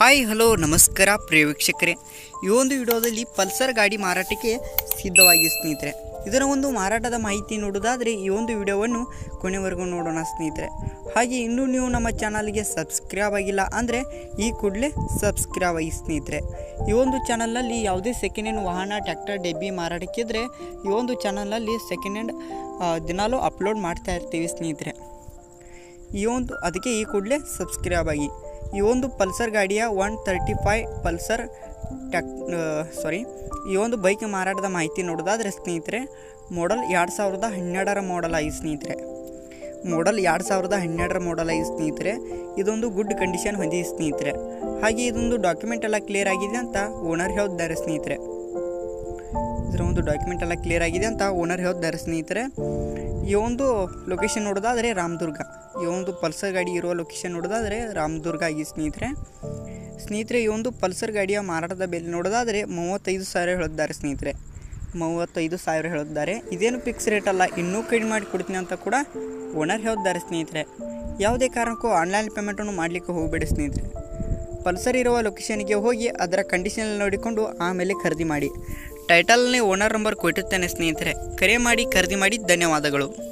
Hi, hello, ನಮಸ್ಕಾರ ಪ್ರಿಯ ವೀಕ್ಷಕರೇ. ಈ ಒಂದು ವಿಡಿಯೋದಲ್ಲಿ ಪಲ್ಸರ್ ಗಾಡಿ ಮಾರಾಟಕ್ಕೆ ಸಿದ್ಧವಾಗಿ ಸ್ನೇಹಿತರೆ. ಇದರ ಒಂದು ಮಾರಾಟದ ಮಾಹಿತಿ ನೋಡೋದಾದರೆ ಈ ಒಂದು ವಿಡಿಯೋವನ್ನು ಕೊನೆವರೆಗೂ ನೋಡೋಣ ಸ್ನೇಹಿತರೆ. ಹಾಗೆ ಇನ್ನೂ ನೀವು ನಮ್ಮ ಚಾನಲ್ಗೆ ಸಬ್ಸ್ಕ್ರೈಬ್ ಆಗಿಲ್ಲ ಅಂದರೆ ಈ ಕೂಡಲೇ ಸಬ್ಸ್ಕ್ರೈಬ್ ಆಗಿ ಸ್ನೇಹಿತರೆ. ಈ ಒಂದು ಚಾನಲ್ನಲ್ಲಿ ಯಾವುದೇ ಸೆಕೆಂಡ್ ಹ್ಯಾಂಡ್ ವಾಹನ ಟ್ಯಾಕ್ಟರ್ ಡೆಬ್ಬಿ ಮಾರಾಟಕ್ಕಿದ್ರೆ ಈ ಒಂದು ಚಾನಲ್ನಲ್ಲಿ ಸೆಕೆಂಡ್ ಹ್ಯಾಂಡ್ ದಿನಾಲೂ ಅಪ್ಲೋಡ್ ಮಾಡ್ತಾ ಇರ್ತೀವಿ ಸ್ನೇಹಿತರೆ. ಈ ಒಂದು, ಅದಕ್ಕೆ ಈ ಕೂಡಲೇ ಸಬ್ಸ್ಕ್ರೈಬ್ ಆಗಿ. ಈ ಒಂದು ಪಲ್ಸರ್ ಗಾಡಿಯ one thirty five Pulsar tech sorry ಈ ಒಂದು ಬೈಕ್ ಮಾರಾಟದ ಮಾಹಿತಿ ನೋಡೋದಾದರೆ ಸ್ನೇಹಿತರೆ ಮಾಡಲ್ ಎರಡು ಸಾವಿರದ ಹನ್ನೆರಡರ ಮಾಡಲ್ ಆಗಿ ಸ್ನೇಹಿತರೆ. ಮಾಡಲ್ ಎರಡು ಸಾವಿರದ ಹನ್ನೆರಡರ ಮಾಡಲ್ ಆಗಿ ಸ್ನೇಹಿತರೆ. ಇದೊಂದು ಗುಡ್ ಕಂಡೀಷನ್ ಹೊಂದಿದೆ ಸ್ನೇಹಿತರೆ. ಹಾಗೆ ಇದೊಂದು ಡಾಕ್ಯುಮೆಂಟ್ ಎಲ್ಲ ಕ್ಲಿಯರ್ ಆಗಿದೆ ಅಂತ ಓನರ್ ಹೇಳಿದ್ದಾರೆ ಸ್ನೇಹಿತರೆ. ಇದರ ಒಂದು ಡಾಕ್ಯುಮೆಂಟ್ ಎಲ್ಲ ಕ್ಲಿಯರ್ ಆಗಿದೆ ಅಂತ ಓನರ್ ಹೇಳಿದ್ದಾರೆ ಸ್ನೇಹಿತರೆ. ಈ ಒಂದು ಲೊಕೇಶನ್ ನೋಡೋದಾದರೆ ರಾಮದುರ್ಗ. ಈ ಒಂದು ಪಲ್ಸರ್ ಗಾಡಿ ಇರುವ ಲೊಕೇಶನ್ ನೋಡೋದಾದರೆ ರಾಮದುರ್ಗ ಆಗಿ ಸ್ನೇಹಿತರೆ. ಸ್ನೇಹಿತರೆ, ಈ ಒಂದು ಪಲ್ಸರ್ ಗಾಡಿಯ ಮಾರಾಟದ ಬೆಲೆ ನೋಡೋದಾದರೆ ಮೂವತ್ತೈದು ಸಾವಿರ ಹೇಳಿದ್ದಾರೆ ಸ್ನೇಹಿತರೆ. ಮೂವತ್ತೈದು ಸಾವಿರ ಹೇಳಿದ್ದಾರೆ ಇದೇನು ಫಿಕ್ಸ್ ರೇಟ್ ಅಲ್ಲ, ಇನ್ನೂ ಕಡಿಮೆ ಮಾಡಿ ಕೊಡ್ತೀನಿ ಅಂತ ಕೂಡ ಓನರ್ ಹೇಳಿದ್ದಾರೆ ಸ್ನೇಹಿತರೆ. ಯಾವುದೇ ಕಾರಣಕ್ಕೂ ಆನ್ಲೈನ್ ಪೇಮೆಂಟನ್ನು ಮಾಡಲಿಕ್ಕೆ ಹೋಗಬೇಡಿ ಸ್ನೇಹಿತರೆ. ಪಲ್ಸರ್ ಇರುವ ಲೊಕೇಶನ್ಗೆ ಹೋಗಿ ಅದರ ಕಂಡೀಷನ್ ನೋಡಿಕೊಂಡು ಆಮೇಲೆ ಖರೀದಿ ಮಾಡಿ. ಟೈಟಲ್ನೇ ಓನರ್ ನಂಬರ್ ಕೊಟ್ಟಿರ್ತೇನೆ ಸ್ನೇಹಿತರೆ. ಕರೆ ಮಾಡಿ ಖರೀದಿ ಮಾಡಿ ಧನ್ಯವಾದಗಳು.